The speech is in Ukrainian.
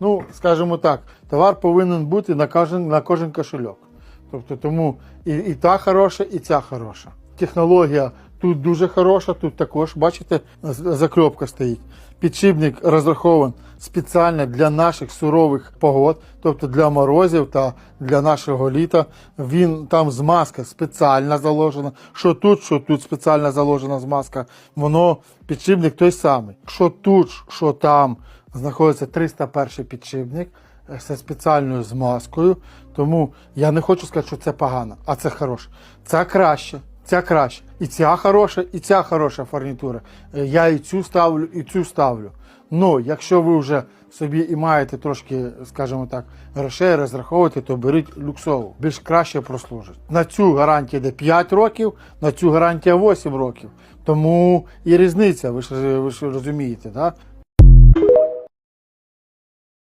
Ну, скажімо так, товар повинен бути на кожен, на кожен кошельок. Тобто тому і, і та хороша, і ця хороша. Технологія тут дуже хороша, тут також, бачите, закльопка стоїть. Підшипник розрахований спеціально для наших сурових погод, тобто для морозів та для нашого літа. Він там змазка спеціально заложена. Що тут, що тут спеціально заложена змазка. Воно підшипник той самий. Що тут, що там знаходиться 301 підшипник е, зі спеціальною змазкою. Тому я не хочу сказати, що це погано, а це хороше. Це краще. Ця краще. І ця хороша, і ця хороша фурнітура. Е, Я і цю ставлю, і цю ставлю. Ну, якщо ви вже собі і маєте трошки, скажімо так, грошей розраховувати, то беріть люксову. Більш краще прослужить. На цю гарантія йде 5 років, на цю гарантія 8 років. Тому і різниця, ви ж, ви ж розумієте, да?